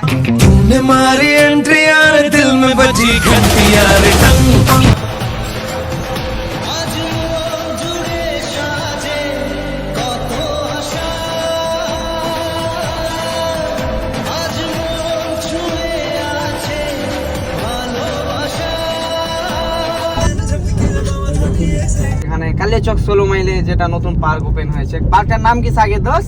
तूने मारी एंट्री यार दिल में बजी घंटी यार टंग এখানে কালিয়াচক ষোলো মাইলে যেটা নতুন পার্ক ওপেন হয়েছে পার্কটার নাম কি সাগে দোষ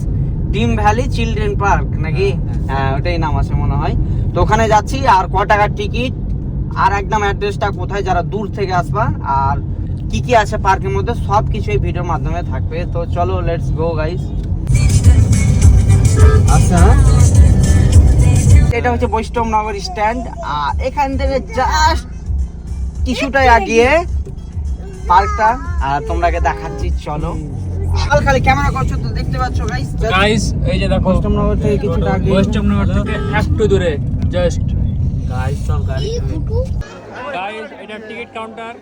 ডিম ভ্যালি চিলড্রেন পার্ক নাকি? হ্যাঁ ওটাই নাম আছে মনে হয়। তো ওখানে যাচ্ছি আর ক টাকার টিকিট? আর একদম অ্যাড্রেসটা কোথায় যারা দূর থেকে আসবা আর কি কি আছে পার্কের মধ্যে সব কিছু এই ভিডিওর মাধ্যমে থাকবে। তো চলো লেটস গো গাইস আচ্ছা। এটা হচ্ছে বৈষ্ণবনগর স্ট্যান্ড। আর এখান থেকে জাস্ট কিছুটাই আগিয়ে পার্কটা আর তোমরাকে দেখাচ্ছি চলো। খালি খালি ক্যামেরা করছ তো দেখতে পাচ্ছ গাইস গাইস এই যে দেখো বৈষ্ণবনগর থেকে কিছুটা আগে ওয়েস্টার্ননগর থেকে একটু দূরে জাস্ট গাইস সব গাড়ি গাইস এটা টিকিট কাউন্টার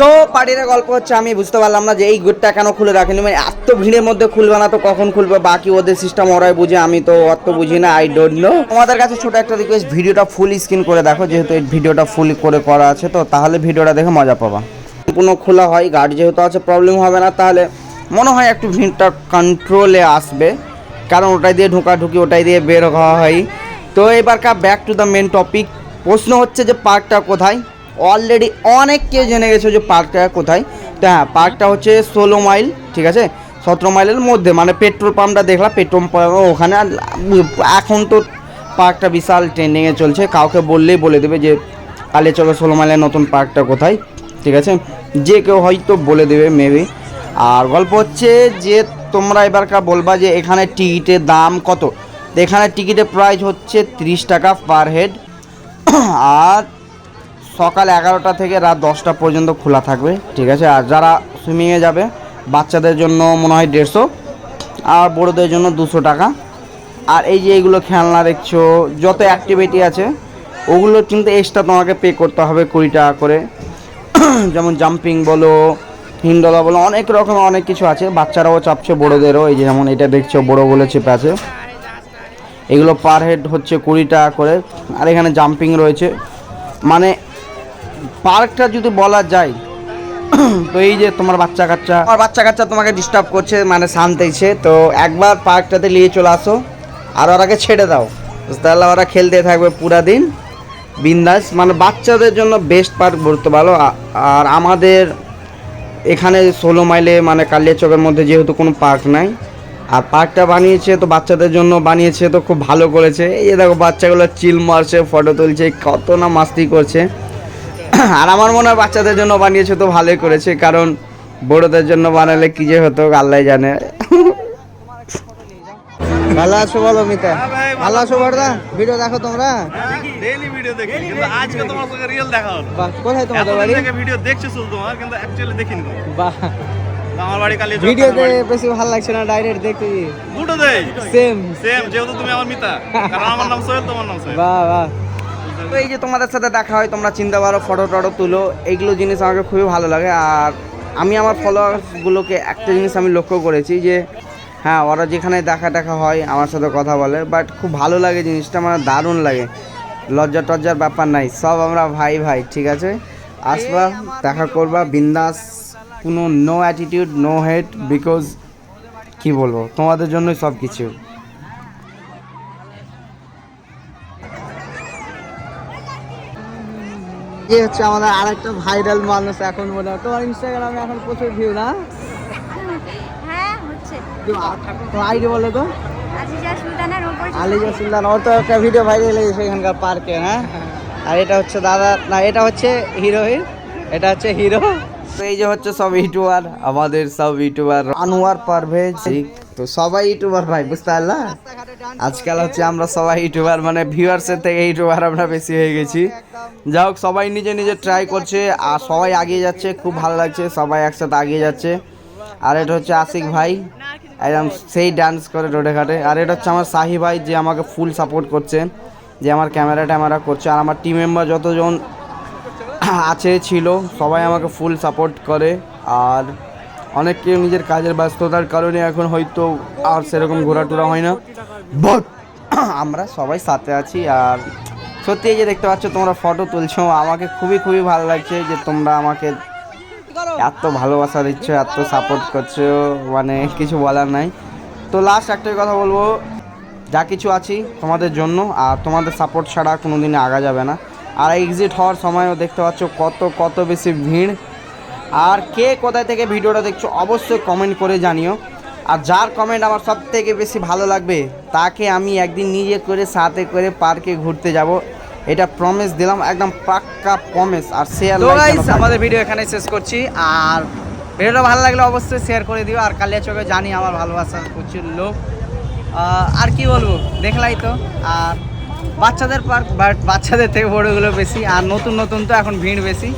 তো পার্টির গল্প হচ্ছে, আমি বুঝতে পারলাম না যে এই গেটটা কেন খুলে রাখেনি মানে এত ভিড়ের মধ্যে খুলবে না তো কখন খুলবে? বাকি ওদের সিস্টেম ওরাই বুঝে, আমি তো অত বুঝি না আই ডোন্ট নো তোমাদের কাছে ছোট একটা রিকোয়েস্ট ভিডিওটা ফুল স্ক্রিন করে দেখো, যেহেতু এই ভিডিওটা ফুল করে করা আছে, তো তাহলে ভিডিওটা দেখে মজা পাবা। সম্পূর্ণ খোলা হয় গার্ড যেহেতু আছে প্রবলেম হবে না, তাহলে মনে হয় একটু ভিড়টা কন্ট্রোলে আসবে। কারণ ওটাই দিয়ে ঢোকাঢুকি, ওটাই দিয়ে বের হওয়া হয়। তো এবার কা back to the main topic প্রশ্ন হচ্ছে যে পার্কটা কোথায়? অলরেডি অনেক কেউ জেনে গেছে যে পার্কটা কোথায়। তো হ্যাঁ পার্কটা হচ্ছে ষোলো মাইল, ঠিক আছে? সতেরো মাইলের মধ্যে মানে পেট্রোল পাম্পটা দেখলাম, পেট্রোল পাম্প ওখানে এখন তো পার্কটা বিশাল ট্রেন্ডিংয়ে চলছে। কাউকে বললেই বলে দেবে যে কালে চলো ষোলো মাইলের নতুন পার্কটা কোথায়? ঠিক আছে? যে কেউ হয়তো বলে দেবে মেবি আর গল্প হচ্ছে যে, তোমরা এবারকার বলবা যে, এখানে টিকিটের দাম কত? এখানে টিকিটের প্রাইস হচ্ছে তিরিশ টাকা পার হেড আর সকাল এগারোটা থেকে রাত দশটা পর্যন্ত খোলা থাকবে, ঠিক আছে? আর যারা সুইমিংয়ে যাবে, বাচ্চাদের জন্য মনে হয় দেড়শো, আর বড়োদের জন্য দুশো টাকা। আর এই যে এইগুলো খেলনা দেখছ, যত অ্যাক্টিভিটি আছে, ওগুলো কিন্তু এক্সট্রা তোমাকে পে করতে হবে কুড়ি টাকা করে। যেমন জাম্পিং বলো, হিন্ডলা বলো, অনেক রকম অনেক কিছু আছে। বাচ্চারাও চাপছে, বড়োদেরও। এই যে যেমন এটা দেখছ, বড়ো বলে চেপে আছে। এগুলো পার হেড হচ্ছে কুড়ি টাকা করে। আর এখানে জাম্পিং রয়েছে। মানে পার্কটা যদি বলা যায়, তো এই যে তোমার বাচ্চা কাচ্চা। আমার বাচ্চা কাচ্চা তোমাকে ডিস্টার্ব করছে মানে শান্তিছে তো একবার পার্কটাতে নিয়ে চলে আসো, আর ওরাকে ছেড়ে দাও। তাহলে ওরা খেলতে থাকবে পুরা দিন। বিন্দাস মানে বাচ্চাদের জন্য বেস্ট পার্ক বলতে আ- আর আমাদের এখানে ষোলো মাইলে মানে কালিয়াচকের মধ্যে যেহেতু কোনো পার্ক নাই, আর পার্কটা বানিয়েছে, তো বাচ্চাদের জন্য বানিয়েছে, তো খুব ভালো করেছে। এই দেখো, বাচ্চাগুলো চিল মারছে ফটো তুলছে, কত না মাস্তি করছে। আর আমার মনে হয় বাচ্চাদের জন্য বানিয়েছে তো ভালোই করেছে কারণ বড়দের জন্য বানালে কি যে হতো আল্লাহ জানে। ভালো আছো বলো মিতা? ভালো আছো। বড়দা? ভিডিও দেখো তোমরা? ডেইলি ভিডিও দেখি কিন্তু আজকে তোমার সঙ্গে রিয়েল দেখা হলো। বাহ কোথায় তোমাদের বাড়ি? থেকে ভিডিও দেখছি শুধু তোমার কিন্তু অ্যাকচুয়ালি দেখিনি। বাহ। আমার বাড়ি কালি ভিডিওতে বেশি ভালো লাগছে না ডাইরেক্ট দেখতে দুটো দেই। সেম সেম যেহেতু তুমি আমার মিতা কারণ আমার নাম সোহেল তোমার নাম সোহেল। বাহ বাহ। তো এই যে তোমাদের সাথে দেখা হয়, তোমরা চিন্তা পারো ফটো টটো তুলো, এইগুলো জিনিস আমাকে খুবই ভালো লাগে। আর আমি আমার ফলোয়ার্সগুলোকে একটা জিনিস আমি লক্ষ্য করেছি যে হ্যাঁ ওরা যেখানে দেখা দেখা হয়, আমার সাথে কথা বলে বাট খুব ভালো লাগে জিনিসটা আমার দারুণ লাগে। লজ্জা টজ্জার ব্যাপার নাই, সব আমরা ভাই ভাই, ঠিক আছে? আসবা, দেখা করবা, বিন্দাস, কোনো no attitude no head because কি বলব, তোমাদের জন্যই সব কিছু এ হচ্ছে আমাদের আরেকটা ভাইরাল মানুষ এখন মনে হয়। তোমার ইনস্টাগ্রামে এখন প্রচুর ভিউ না? হ্যাঁ হচ্ছে। তো আইডি বলো আলিজা সুলতান ওর তো একটা ভিডিও ভাইরাল হয়েছে এখানকার পার্কে হ্যাঁ আর এটা হচ্ছে দাদা না এটা হচ্ছে হিরোইন এটা হচ্ছে হিরো। এই যে হচ্ছে সব ইউটিউবার আমাদের সব ইউটিউবার আনোয়ার পারভেজ তো সবাই ইউটিউবার ভাই বুঝতে পারলা? আজকাল হচ্ছে আমরা সবাই ইউটিউবার মানে ভিউয়ার্সের থেকে ইউটিউবার আমরা বেশি হয়ে গেছি। যা হোক, সবাই নিজে নিজে ট্রাই করছে, আর সবাই এগিয়ে যাচ্ছে, খুব ভালো লাগছে, সবাই একসাথে এগিয়ে যাচ্ছে। আর এটা হচ্ছে আশিক ভাই, একদম সেই ডান্স করে রোডে ঘাটে। আর এটা হচ্ছে আমার সাহি ভাই, যে আমাকে ফুল সাপোর্ট করছে, যে আমার ক্যামেরা ট্যামেরা করছে। আর আমার টিম মেম্বার যতজন আছে, ছিল, সবাই আমাকে ফুল সাপোর্ট করে। আর অনেকে নিজের কাজের ব্যস্ততার কারণে এখন হয়তো আর সেরকম ঘোরাটোরা হয় না। বাট আমরা সবাই সাথে আছি আর সত্যি যে দেখতে পাচ্ছ, তোমরা ফটো তুলছো, আমাকে খুবই খুবই ভালো লাগছে যে তোমরা আমাকে এত ভালোবাসা দিচ্ছ, এত সাপোর্ট করছ মানে কিছু বলার নাই। তো লাস্ট একটাই কথা বলব, যা কিছু আছি তোমাদের জন্য আর তোমাদের সাপোর্ট ছাড়া কোনো দিনে আগা যাবে না। আর এক্সিট হওয়ার সময়ও দেখতে পাচ্ছ কত কত বেশি ভিড়। আর কে কোথায় থেকে ভিডিওটা দেখছ অবশ্যই কমেন্ট করে জানিও। আর যার কমেন্ট আমার সব থেকে বেশি ভালো লাগবে তাকে আমি একদিন নিজে করে সাথে করে পার্কে ঘুরতে যাব। এটা প্রমিস দিলাম একদম পাক্কা প্রমিস আর শেয়ার আমাদের ভিডিও এখানে শেষ করছি। আর ভিডিওটা ভালো লাগলে অবশ্যই শেয়ার করে দিও। আর কালিয়া চোখে জানি আমার ভালোবাসার প্রচুর লোক। আর কি বলব দেখলাই তো। আর বাচ্চাদের পার্ক বাট বাচ্চাদের থেকে বড়গুলো বেশি। আর নতুন নতুন তো এখন ভিড় বেশি।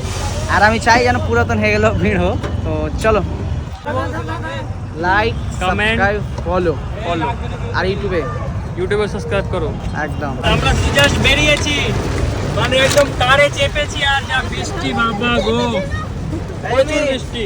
আর আমি চাই যেন পুরাতন হয়ে গেল ভিড় হোক। তো চলো। লাইক. কমেন্ট ফলো ফলো আর ইউটিউবে ইউটিউবে সাবস্ক্রাইব করো। একদম। আমরা জাস্ট বেরিয়েছি। মানে একদম কারে চেপেছি আর যা বৃষ্টি বাবা গো। প্রচুর বৃষ্টি।